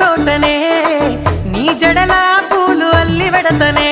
తోటనే నీ జడలా పూలు అల్లి వెడతనే.